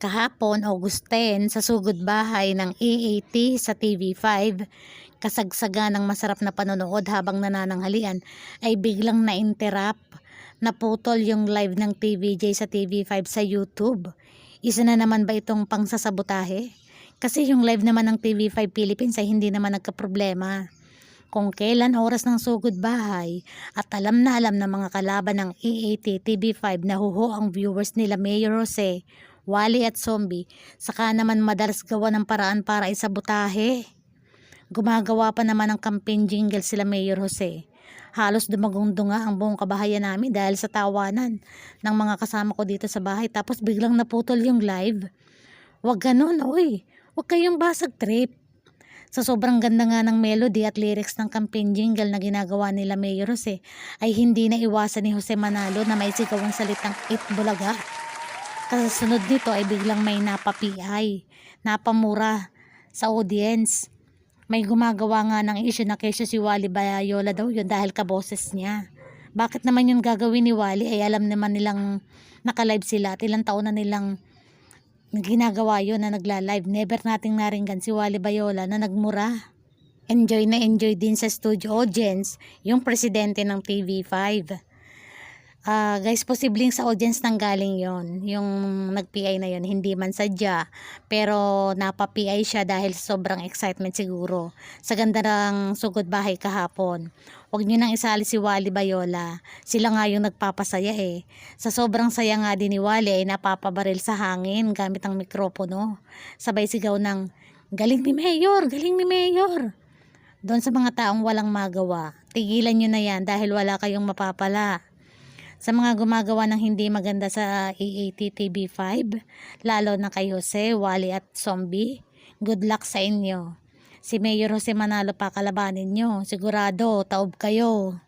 Kahapon, August 10, sa sugod bahay ng EAT sa TV5, kasagsaga ng masarap na panonood habang nanananghalian ay biglang na-interrupt. Naputol yung live ng TVJ sa TV5 sa YouTube. Isa na naman ba itong pangsasabotahe? Kasi yung live naman ng TV5 Philippines ay hindi naman nagkaproblema. Kung kailan oras ng sugod bahay at alam na alam ng mga kalaban ng E EAT TV5 na huho ang viewers nila Mayor Jose, Wally at Zombie, saka naman madalas gawa ng paraan para isabotahe. Gumagawa pa naman ng campaign jingle sila Mayor Jose. Halos dumagong-dunga ang buong kabahayan namin dahil sa tawanan ng mga kasama ko dito sa bahay tapos biglang naputol yung live. Huwag ganun, oy. Huwag kayong basag trip. Sa sobrang ganda nga ng melody at lyrics ng campaign jingle na ginagawa nila Mayor Jose, ay hindi na iwasan ni Jose Manalo na may sigaw ang salitang It Bulaga. Kasunod nito ay biglang may napapiay, napamura sa audience. May gumagawa nga ng issue na kesyo si Wally Bayola daw yun dahil kaboses niya. Bakit naman yung gagawin ni Wally ay alam naman nilang nakalive sila at ilang taon na nilang ginagawa yun na nagla-live. Never nating naringgan si Wally Bayola na nagmura. Enjoy na enjoy din sa studio audience yung presidente ng TV5. Ah, guys, posibleng sa audience nang galing yon yung nag-PI na yon hindi man sadya, pero napa-PI siya dahil sobrang excitement siguro. Sa ganda ng sugod bahay kahapon. Huwag nyo nang isali si Wally Bayola. Sila nga yung nagpapasaya eh. Sa sobrang saya nga din ni Wally ay napapabaril sa hangin gamit ang mikropono. Sabay sigaw ng, galing ni Mayor, galing ni Mayor. Doon sa mga taong walang magawa, tigilan nyo na yan dahil wala kayong mapapala sa mga gumagawa ng hindi maganda sa EAT TV5, lalo na kay Jose, Wally at Zombie, good luck sa inyo. Si Mayor Jose Manalo pa kalabanin nyo. Sigurado, taob kayo.